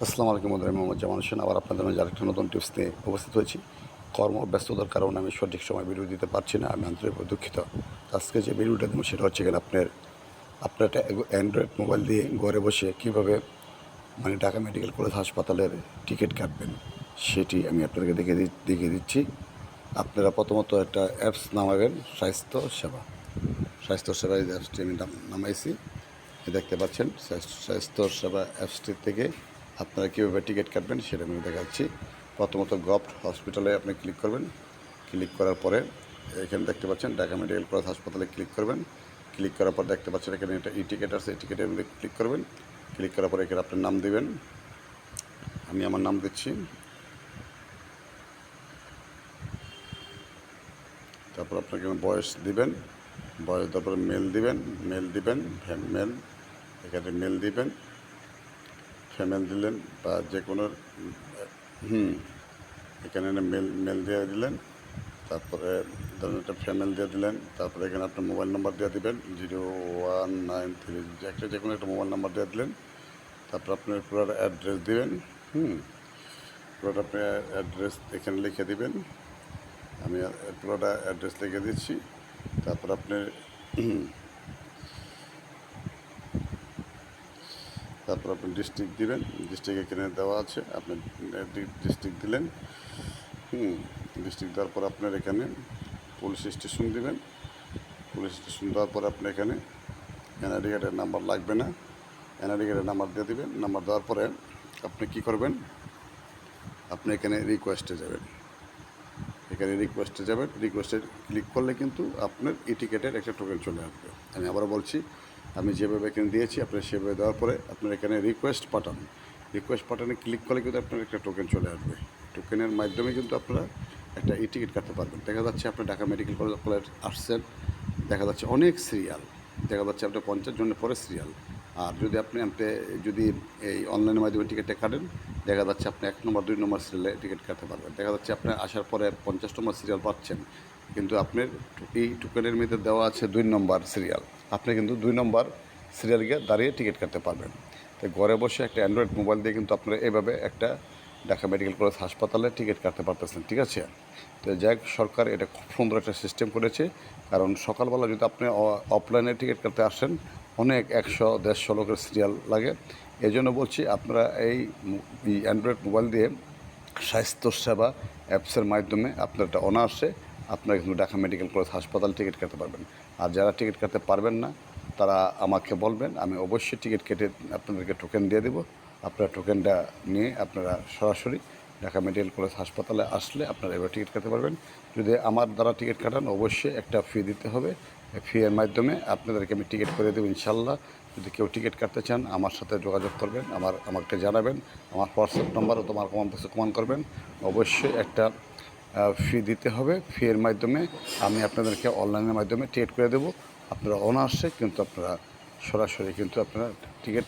আসসালামু আলাইকুম আমি মোহাম্মদ জামান হোসেন। আবার আপনাদের মাঝে আরেকটা নতুন টিপস নিয়ে উপস্থিত হয়েছি। কর্ম ব্যস্ততার কারণে আমি সঠিক সময় ভিডিও দিতে পারছি না, আমি আন্তরিকভাবে দুঃখিত। আজকে যে ভিডিওটা দেবো সেটা হচ্ছে কিনা আপনার আপনার একটা অ্যান্ড্রয়েড মোবাইল দিয়ে ঘরে বসে কীভাবে মানে ঢাকা মেডিকেল কলেজ হাসপাতালের টিকিট কাটবেন, সেটি আমি আপনাদেরকে দেখে দেখিয়ে দিচ্ছি। আপনারা প্রথমত একটা অ্যাপস নামাবেন, স্বাস্থ্য সেবা। স্বাস্থ্য সেবা এই অ্যাপসটি আমি নাম- নামাইছি। দেখতে পাচ্ছেন, স্বাস্থ্য- সেবা অ্যাপসটি থেকে আপনারা কীভাবে টিকিট কাটবেন সেটা আমি দেখাচ্ছি। প্রথমত গভ হসপিটালে আপনি ক্লিক করবেন। ক্লিক করার পরে এখানে দেখতে পাচ্ছেন ঢাকা মেডিকেল কলেজ হাসপাতালে ক্লিক করবেন। ক্লিক করার পর দেখতে পাচ্ছেন এখানে একটা ই টিকিট আছে এই টিকিটের মধ্যে ক্লিক করবেন। ক্লিক করার পরে এখানে আপনার নাম দেবেন। আমি আমার নাম দিচ্ছি। তারপর আপনাকে বয়স দিবেন। বয়স তারপরে মেল দিবেন মেল দিবেন মেল, এখানে মেল দিবেন। ফিমেল দিলেন বা যে কোনো, হুম, এখানে মেল মেল দিয়ে দিলেন, তারপরে ধরুন একটা ফিমেল দিয়ে দিলেন, তারপরে এখানে আপনার মোবাইল নাম্বার দিয়ে দিবেন, জিরো ওয়ান নাইন থ্রি একটা যে কোনো একটা মোবাইল নাম্বার দিয়ে দিলেন, তারপর আপনার পুরো অ্যাড্রেস দিবেন, হুম পুরোটা আপনি অ্যাড্রেস এখানে লিখে দিবেন, আমি পুরোটা অ্যাড্রেস লিখে দিচ্ছি, তারপর আপনি তারপর আপনি ডিস্ট্রিক্ট দিবেন ডিস্ট্রিক্ট এখানে দেওয়া আছে, আপনি ডিস্ট্রিক্ট দিলেন, হুম ডিস্ট্রিক্ট দেওয়ার পর আপনার এখানে পুলিশ স্টেশন দিবেন পুলিশ স্টেশন দেওয়ার পর আপনি এখানে এনআইডি কার্ডের নাম্বার লাগবে না এনআইডি কার্ডের নাম্বার দিয়ে দেবেন নাম্বার দেওয়ার পরে আপনি কি করবেন? আপনি এখানে রিকোয়েস্টে যাবেন। এখানে রিকোয়েস্টে যাবেন রিকোয়েস্টে ক্লিক করলে কিন্তু আপনার ই টিকেটের একটা টোকেন চলে আসবে। আমি আবারও বলছি আমি যেভাবে এখানে দিয়েছি আপনি সেভাবে দেওয়ার পরে আপনার এখানে রিকোয়েস্ট পাঠান। রিকোয়েস্ট পাঠানে ক্লিক করলে কিন্তু আপনার একটা টোকেন চলে আসবে। টোকেনের মাধ্যমে কিন্তু আপনারা একটা ই টিকিট কাটতে পারবেন। দেখা যাচ্ছে আপনি ঢাকা মেডিকেল কলেজ কলেজ আসছেন দেখা যাচ্ছে অনেক সিরিয়াল দেখা যাচ্ছে আপনার পঞ্চাশ জনের পরে সিরিয়াল আর যদি আপনি আপনি যদি এই অনলাইনের মাধ্যমে টিকিটটা কাটেন, দেখা যাচ্ছে আপনি এক নম্বর, দুই নম্বর সিরিয়ালে টিকিট কাটতে পারবেন। দেখা যাচ্ছে আপনি আসার পরে পঞ্চাশ নম্বর সিরিয়াল পাচ্ছেন, কিন্তু আপনার এই টোকেনের মধ্যে দেওয়া আছে দুই নম্বর সিরিয়াল আপনি কিন্তু দুই নম্বর সিরিয়াল গিয়ে দাঁড়িয়ে টিকিট কাটতে পারবেন। তো ঘরে বসে একটা অ্যান্ড্রয়েড মোবাইল দিয়ে কিন্তু আপনারা এভাবে একটা ঢাকা মেডিকেল কলেজ হাসপাতালে টিকিট কাটতে পারতেছেন, ঠিক আছে? তো যাই সরকার এটা খুব সুন্দর একটা সিস্টেম করেছে। কারণ সকালবেলা যদি আপনি অফলাইনে টিকিট কাটতে আসেন, অনেক একশো, দেড়শো লোকের সিরিয়াল লাগে। এই জন্য বলছি আপনারা এই অ্যান্ড্রয়েড মোবাইল দিয়ে স্বাস্থ্যসেবা অ্যাপসের মাধ্যমে আপনার একটা অনার্সে আপনারা কিন্তু ঢাকা মেডিকেল কলেজ হাসপাতাল টিকিট কাটতে পারবেন। আর যারা টিকিট কাটতে পারবেন না, তারা আমাকে বলবেন, আমি অবশ্যই টিকিট কেটে আপনাদেরকে টোকেন দিয়ে দেবো। আপনারা টোকেনটা নিয়ে আপনারা সরাসরি ঢাকা মেডিকেল কলেজ হাসপাতালে আসলে আপনারা এবার টিকিট কাটতে পারবেন। যদি আমার দ্বারা টিকিট কাটান, অবশ্যই একটা ফি দিতে হবে। ফি এর মাধ্যমে আপনাদেরকে আমি টিকিট করে দেবো ইনশাল্লাহ। যদি কেউ টিকিট কাটতে চান, আমার সাথে যোগাযোগ করবেন, আমার, আমাকে জানাবেন। আমার হোয়াটসঅ্যাপ নাম্বারও তোমার কমান কমান করবেন। অবশ্যই একটা ফি দিতে হবে। ফি এর মাধ্যমে আমি আপনাদেরকে অনলাইনের মাধ্যমে টিকিট করে দেবো। আপনারা অনার্সে কিন্তু আপনারা সরাসরি কিন্তু আপনারা টিকিট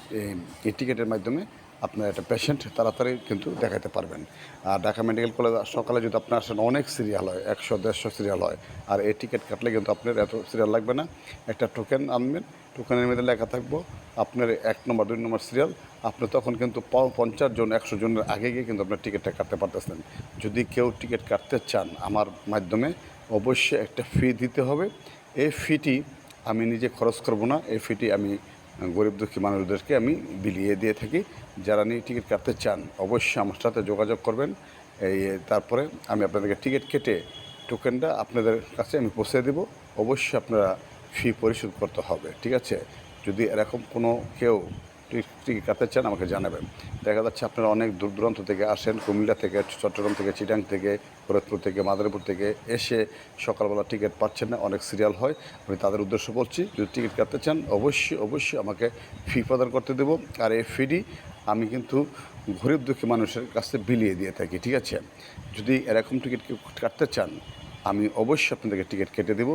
এই টিকিটের মাধ্যমে আপনার একটা পেশেন্ট তাড়াতাড়ি কিন্তু দেখাতে পারবেন। আর ঢাকা মেডিকেল কলেজ সকালে যদি আপনার আসেন, অনেক সিরিয়াল হয়, একশো, দেড়শো সিরিয়াল হয়। আর এই টিকিট কাটলে কিন্তু আপনার এত সিরিয়াল লাগবে না। একটা টোকেন আনবেন টোকেনের মধ্যে লেখা থাকব, আপনার এক নম্বর দুই নম্বর সিরিয়াল আপনি তখন কিন্তু পঞ্চাশ জন, একশো জনের আগে গিয়ে কিন্তু আপনার টিকিটটা কাটতে পারতেছেন। যদি কেউ টিকিট কাটতে চান আমার মাধ্যমে, অবশ্যই একটা ফি দিতে হবে। এই ফিটি আমি নিজে খরচ করব না, এই ফিটি আমি গরিব দুঃখী মানুষদেরকে আমি বিলিয়ে দিয়ে থাকি। যারা নিয়ে টিকিট কাটতে চান, অবশ্যই আমার সাথে যোগাযোগ করবেন। এই, তারপরে আমি আপনাদেরকে টিকিট কেটে টোকেনটা আপনাদের কাছে আমি পৌঁছে দেব। অবশ্যই আপনারা ফি পরিশোধ করতে হবে, ঠিক আছে? যদি এরকম কোনো কেউ টিকিট কাটতে চান আমাকে জানাবেন। দেখা যাচ্ছে আপনারা অনেক দূর দূরান্ত থেকে আসেন, কুমিল্লা থেকে, চট্টগ্রাম থেকে, চিটাং থেকে, ফরিদপুর থেকে, মাদারীপুর থেকে এসে সকালবেলা টিকিট পাচ্ছেন না, অনেক সিরিয়াল হয়। আমি তাদের উদ্দেশ্য বলছি, যদি টিকিট কাটতে চান, অবশ্যই অবশ্যই আমাকে ফি প্রদান করতে দেবো। আর এই ফিডি আমি কিন্তু গরিব দুঃখী মানুষের কাছে বিলিয়ে দিয়ে থাকি, ঠিক আছে? যদি এরকম টিকিট কাটতে চান আমি অবশ্যই আপনাদেরকে টিকিট কেটে দেবো।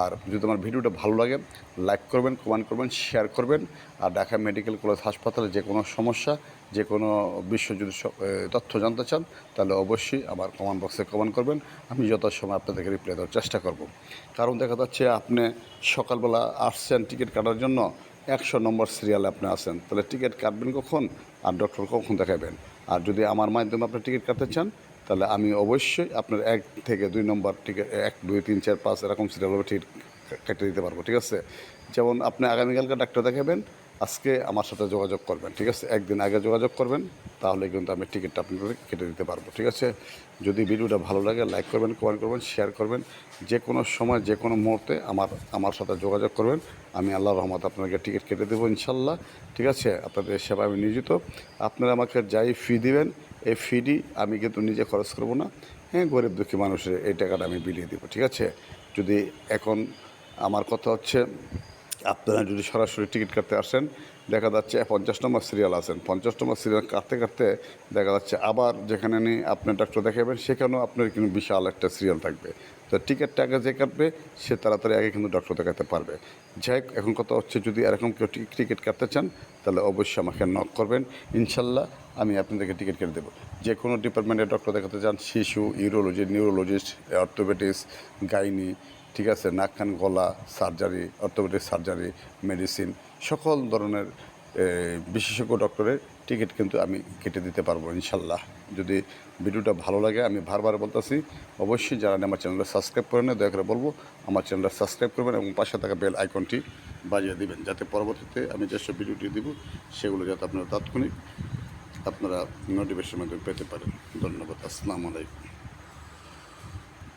আর যদি আমার ভিডিওটা ভালো লাগে লাইক করবেন কমেন্ট করবেন শেয়ার করবেন। আর ঢাকা মেডিকেল কলেজ হাসপাতালে যে কোনো সমস্যা, যে কোনো বিশ্ব যদি তথ্য জানতে চান, তাহলে অবশ্যই আমার কমেন্ট বক্সে কমেন্ট করবেন। আমি যত সময় আপনাদেরকে রিপ্লাই দেওয়ার চেষ্টা করব। কারণ দেখা যাচ্ছে আপনি সকালবেলা আসছেন টিকিট কাটার জন্য, একশো নম্বর সিরিয়ালে আপনি আসেন তাহলে টিকিট কাটবেন কখন? আর ডক্টর কখন দেখাবেন? আর যদি আমার মাধ্যমে আপনি টিকিট কাটতে চান তাহলে আমি অবশ্যই আপনার এক থেকে দুই নম্বর টিকিট এক, দুই, তিন, চার, পাঁচ এরকম সিরিয়াল টিকিট কেটে দিতে পারব, ঠিক আছে? যেমন আপনি আগামীকালকে ডাক্তার দেখাবেন, আজকে আমার সাথে যোগাযোগ করবেন, ঠিক আছে? একদিন আগে যোগাযোগ করবেন, তাহলে কিন্তু আমি টিকিটটা আপনাদের কেটে দিতে পারব, ঠিক আছে? যদি ভিডিওটা ভালো লাগে লাইক করবেন কমেন্ট করবেন শেয়ার করবেন, যে কোনো সময়, যে কোনো মুহূর্তে আমার আমার সাথে যোগাযোগ করবেন, আমি আল্লাহ রহমত আপনাকে টিকিট কেটে দেবো, ইনশাল্লাহ, ঠিক আছে? আপনাদের সেবা আমি নিয়োজিত। আপনারা আমাকে যাই ফি দিবেন এই ফিডি আমি কিন্তু নিজে খরচ করব না। হ্যাঁ গরিব দুঃখী মানুষের এই টাকাটা আমি বিলিয়ে দেবো, ঠিক আছে? যদি এখন আমার কথা হচ্ছে আপনারা যদি সরাসরি টিকিট কাটতে আসেন, দেখা যাচ্ছে পঞ্চাশ নম্বর সিরিয়াল আছেন। পঞ্চাশ নম্বর সিরিয়াল কাটতে কাটতে দেখা যাচ্ছে আবার যেখানে নিয়ে আপনার ডাক্তার দেখাবেন, সেখানেও আপনার কিন্তু বিশাল একটা সিরিয়াল থাকবে। তো টিকিটটা আগে যে কাটবে, সে তাড়াতাড়ি আগে কিন্তু ডক্টর দেখাতে পারবে। যাই হোক, এখন কথা হচ্ছে যদি এরকম কেউ টিকিট কাটতে চান, তাহলে অবশ্যই আমাকে নক করবেন। ইনশাল্লাহ আমি আপনাদেরকে টিকিট কেটে দেবো। যে কোনো ডিপার্টমেন্টে ডক্টর দেখাতে চান, শিশু ইউরোলজি নিউরোলজিস্ট অর্থোপেটিক্স গাইনি ঠিক আছে, নাক কান গলা সার্জারি অর্থোপেডিক সার্জারি মেডিসিন সকল ধরনের বিশেষজ্ঞ ডক্টরের টিকিট কিন্তু আমি কেটে দিতে পারব, ইনশাল্লাহ। যদি ভিডিওটা ভালো লাগে, আমি বারবার বলতেছি, অবশ্যই যারা আমার চ্যানেলটা সাবস্ক্রাইব করে নেয় দয়া করে বলব, আমার চ্যানেলটা সাবস্ক্রাইব করবেন এবং পাশে থাকা বেল আইকনটি বাজিয়ে দিবেন, যাতে পরবর্তীতে আমি যেসব ভিডিওটি দিব, সেগুলো যাতে আপনারা তাৎক্ষণিক আপনারা নোটিফিকেশন মাধ্যমে পেতে পারেন। ধন্যবাদ, আসসালামু আলাইকুম।